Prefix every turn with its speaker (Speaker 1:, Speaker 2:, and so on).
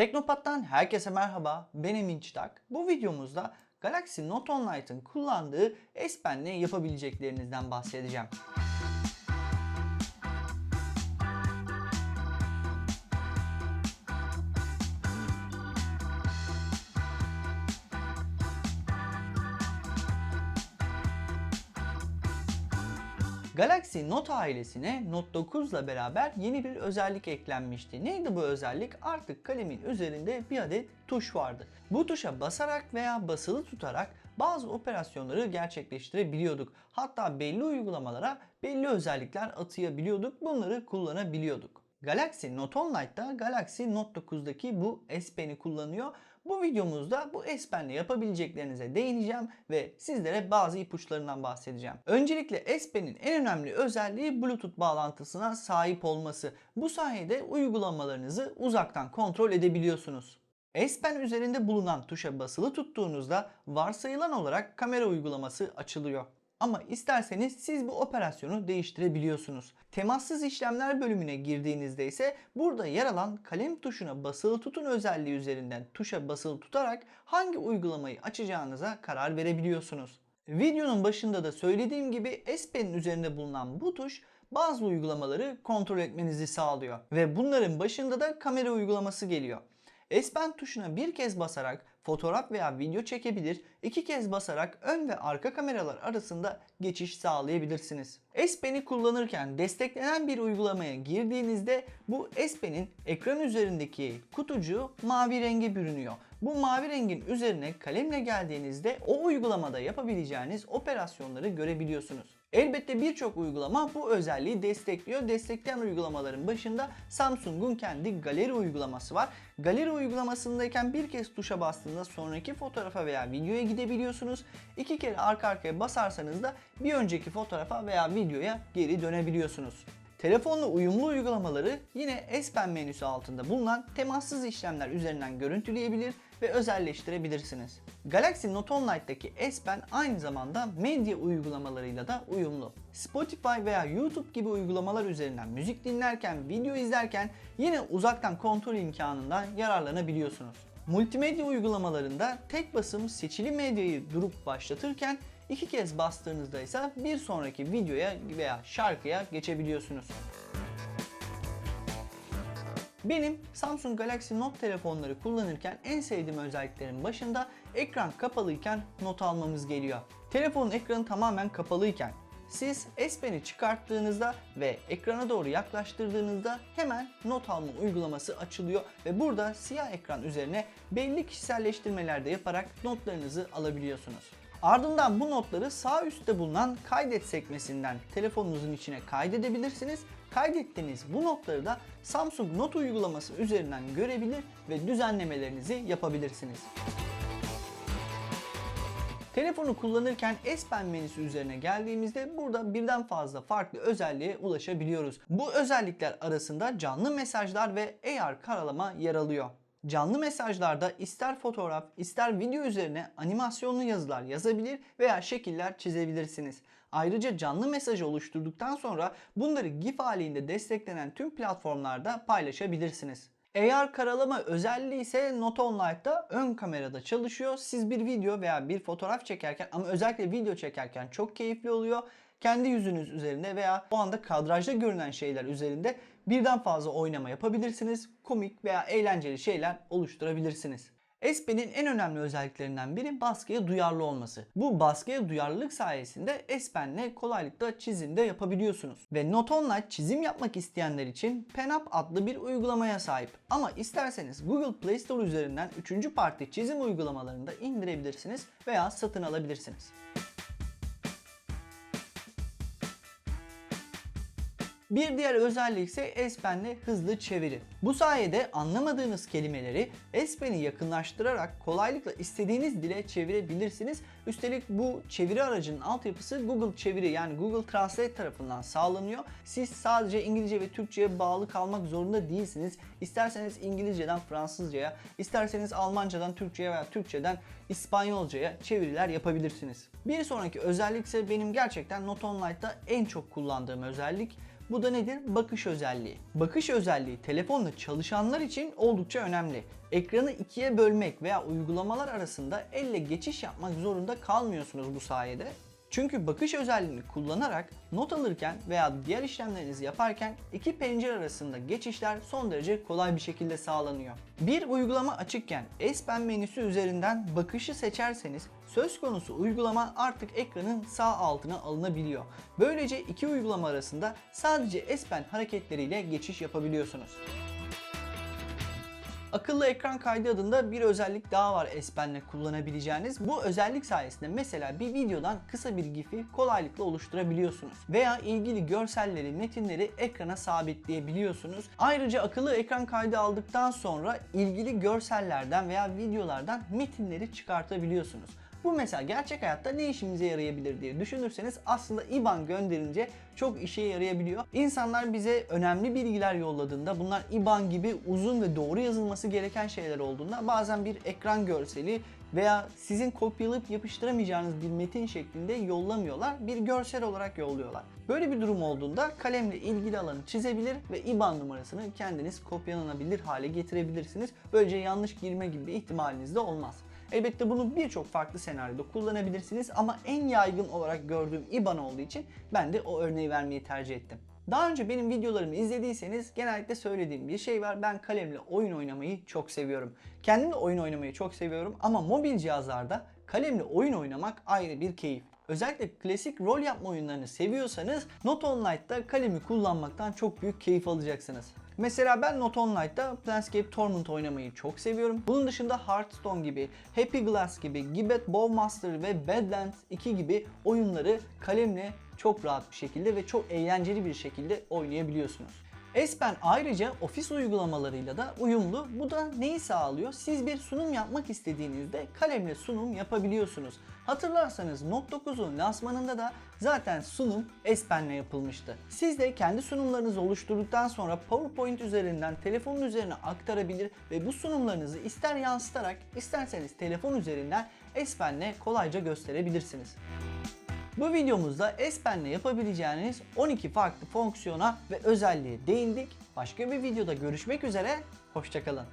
Speaker 1: Teknopat'tan herkese merhaba. Ben Emin Çıtak. Bu videomuzda Galaxy Note 10 Lite'ın kullandığı S Pen'le yapabileceklerinizden bahsedeceğim. Galaxy Note ailesine Note 9 ile beraber yeni bir özellik eklenmişti. Neydi bu özellik? Artık kalemin üzerinde bir adet tuş vardı. Bu tuşa basarak veya basılı tutarak bazı operasyonları gerçekleştirebiliyorduk. Hatta belli uygulamalara belli özellikler atayabiliyorduk. Bunları kullanabiliyorduk. Galaxy Note 10 Lite'da Galaxy Note 9'daki bu S Pen'i kullanıyor. Bu videomuzda bu S Pen'le yapabileceklerinize değineceğim ve sizlere bazı ipuçlarından bahsedeceğim. Öncelikle S Pen'in en önemli özelliği Bluetooth bağlantısına sahip olması. Bu sayede uygulamalarınızı uzaktan kontrol edebiliyorsunuz. S Pen üzerinde bulunan tuşa basılı tuttuğunuzda varsayılan olarak kamera uygulaması açılıyor. Ama isterseniz siz bu operasyonu değiştirebiliyorsunuz. Temassız işlemler bölümüne girdiğinizde ise burada yer alan kalem tuşuna basılı tutun özelliği üzerinden tuşa basılı tutarak hangi uygulamayı açacağınıza karar verebiliyorsunuz. Videonun başında da söylediğim gibi S Pen'in üzerinde bulunan bu tuş bazı uygulamaları kontrol etmenizi sağlıyor. Ve bunların başında da kamera uygulaması geliyor. S Pen tuşuna bir kez basarak fotoğraf veya video çekebilir, iki kez basarak ön ve arka kameralar arasında geçiş sağlayabilirsiniz. S Pen'i kullanırken desteklenen bir uygulamaya girdiğinizde bu S Pen'in ekran üzerindeki kutucuğu mavi renge bürünüyor. Bu mavi rengin üzerine kalemle geldiğinizde o uygulamada yapabileceğiniz operasyonları görebiliyorsunuz. Elbette birçok uygulama bu özelliği destekliyor. Destekleyen uygulamaların başında Samsung'un kendi galeri uygulaması var. Galeri uygulamasındayken bir kez tuşa bastığınızda sonraki fotoğrafa veya videoya gidebiliyorsunuz. İki kere arka arkaya basarsanız da bir önceki fotoğrafa veya videoya geri dönebiliyorsunuz. Telefonla uyumlu uygulamaları yine S Pen menüsü altında bulunan temassız işlemler üzerinden görüntüleyebilir ve özelleştirebilirsiniz. Galaxy Note 10 Lite'daki S Pen aynı zamanda medya uygulamalarıyla da uyumlu. Spotify veya YouTube gibi uygulamalar üzerinden müzik dinlerken, video izlerken yine uzaktan kontrol imkanından yararlanabiliyorsunuz. Multimedya uygulamalarında tek basım seçili medyayı durup başlatırken iki kez bastığınızda ise bir sonraki videoya veya şarkıya geçebiliyorsunuz. Benim Samsung Galaxy Note telefonları kullanırken en sevdiğim özelliklerin başında ekran kapalıyken not almamız geliyor. Telefonun ekranı tamamen kapalıyken siz S Pen'i çıkarttığınızda ve ekrana doğru yaklaştırdığınızda hemen not alma uygulaması açılıyor ve burada siyah ekran üzerine belli kişiselleştirmeler de yaparak notlarınızı alabiliyorsunuz. Ardından bu notları sağ üstte bulunan kaydet sekmesinden telefonunuzun içine kaydedebilirsiniz. Kaydettiğiniz bu notları da Samsung Not uygulaması üzerinden görebilir ve düzenlemelerinizi yapabilirsiniz. Telefonu kullanırken S Pen menüsü üzerine geldiğimizde burada birden fazla farklı özelliğe ulaşabiliyoruz. Bu özellikler arasında canlı mesajlar ve AR karalama yer alıyor. Canlı mesajlarda ister fotoğraf ister video üzerine animasyonlu yazılar yazabilir veya şekiller çizebilirsiniz. Ayrıca canlı mesajı oluşturduktan sonra bunları GIF halinde desteklenen tüm platformlarda paylaşabilirsiniz. AR karalama özelliği ise Note 10 Lite'da ön kamerada çalışıyor. Siz bir video veya bir fotoğraf çekerken ama özellikle video çekerken çok keyifli oluyor. Kendi yüzünüz üzerinde veya o anda kadrajda görünen şeyler üzerinde birden fazla oynama yapabilirsiniz. Komik veya eğlenceli şeyler oluşturabilirsiniz. S Pen'in en önemli özelliklerinden biri baskıya duyarlı olması. Bu baskıya duyarlılık sayesinde S Pen'le kolaylıkla çizim de yapabiliyorsunuz. Ve Note 10 Lite çizim yapmak isteyenler için PenUp adlı bir uygulamaya sahip. Ama isterseniz Google Play Store üzerinden 3. parti çizim uygulamalarını da indirebilirsiniz veya satın alabilirsiniz. Bir diğer özellik ise S Pen'le hızlı çeviri. Bu sayede anlamadığınız kelimeleri S Pen'i yakınlaştırarak kolaylıkla istediğiniz dile çevirebilirsiniz. Üstelik bu çeviri aracının altyapısı Google Çeviri yani Google Translate tarafından sağlanıyor. Siz sadece İngilizce ve Türkçe'ye bağlı kalmak zorunda değilsiniz. İsterseniz İngilizceden Fransızcaya, isterseniz Almancadan Türkçe'ye veya Türkçeden İspanyolcaya çeviriler yapabilirsiniz. Bir sonraki özellik ise benim gerçekten Note On Lite'da en çok kullandığım özellik Bu da nedir? Bakış özelliği. Bakış özelliği telefonla çalışanlar için oldukça önemli. Ekranı ikiye bölmek veya uygulamalar arasında elle geçiş yapmak zorunda kalmıyorsunuz bu sayede. Çünkü bakış özelliğini kullanarak not alırken veya diğer işlemlerinizi yaparken iki pencere arasında geçişler son derece kolay bir şekilde sağlanıyor. Bir uygulama açıkken S Pen menüsü üzerinden bakışı seçerseniz söz konusu uygulama artık ekranın sağ altına alınabiliyor. Böylece iki uygulama arasında sadece S Pen hareketleriyle geçiş yapabiliyorsunuz. Akıllı ekran kaydı adında bir özellik daha var S Pen'le kullanabileceğiniz. Bu özellik sayesinde mesela bir videodan kısa bir GIF'i kolaylıkla oluşturabiliyorsunuz. Veya ilgili görselleri, metinleri ekrana sabitleyebiliyorsunuz. Ayrıca akıllı ekran kaydı aldıktan sonra ilgili görsellerden veya videolardan metinleri çıkartabiliyorsunuz. Bu mesela gerçek hayatta ne işimize yarayabilir diye düşünürseniz aslında IBAN gönderince çok işe yarayabiliyor. İnsanlar bize önemli bilgiler yolladığında bunlar IBAN gibi uzun ve doğru yazılması gereken şeyler olduğunda bazen bir ekran görseli veya sizin kopyalayıp yapıştıramayacağınız bir metin şeklinde yollamıyorlar. Bir görsel olarak yolluyorlar. Böyle bir durum olduğunda kalemle ilgili alanı çizebilir ve IBAN numarasını kendiniz kopyalanabilir hale getirebilirsiniz. Böylece yanlış girme gibi bir ihtimaliniz de olmaz. Elbette bunu birçok farklı senaryoda kullanabilirsiniz ama en yaygın olarak gördüğüm IBAN olduğu için ben de o örneği vermeyi tercih ettim. Daha önce benim videolarımı izlediyseniz genellikle söylediğim bir şey var. Ben kalemle oyun oynamayı çok seviyorum. Kendim de oyun oynamayı çok seviyorum ama mobil cihazlarda kalemle oyun oynamak ayrı bir keyif. Özellikle klasik rol yapma oyunlarını seviyorsanız Not Online'da kalemi kullanmaktan çok büyük keyif alacaksınız. Mesela ben Not Online'da Planescape Torment oynamayı çok seviyorum. Bunun dışında Hearthstone gibi, Happy Glass gibi, Gibet Bowmaster ve Badlands 2 gibi oyunları kalemle çok rahat bir şekilde ve çok eğlenceli bir şekilde oynayabiliyorsunuz. S Pen ayrıca ofis uygulamalarıyla da uyumlu. Bu da neyi sağlıyor? Siz bir sunum yapmak istediğinizde kalemle sunum yapabiliyorsunuz. Hatırlarsanız Note 9'un lansmanında da zaten sunum S Pen'le yapılmıştı. Siz de kendi sunumlarınızı oluşturduktan sonra PowerPoint üzerinden telefonun üzerine aktarabilir ve bu sunumlarınızı ister yansıtarak isterseniz telefon üzerinden S Pen'le kolayca gösterebilirsiniz. Bu videomuzda S Pen'le yapabileceğiniz 12 farklı fonksiyona ve özelliğe değindik. Başka bir videoda görüşmek üzere, hoşçakalın.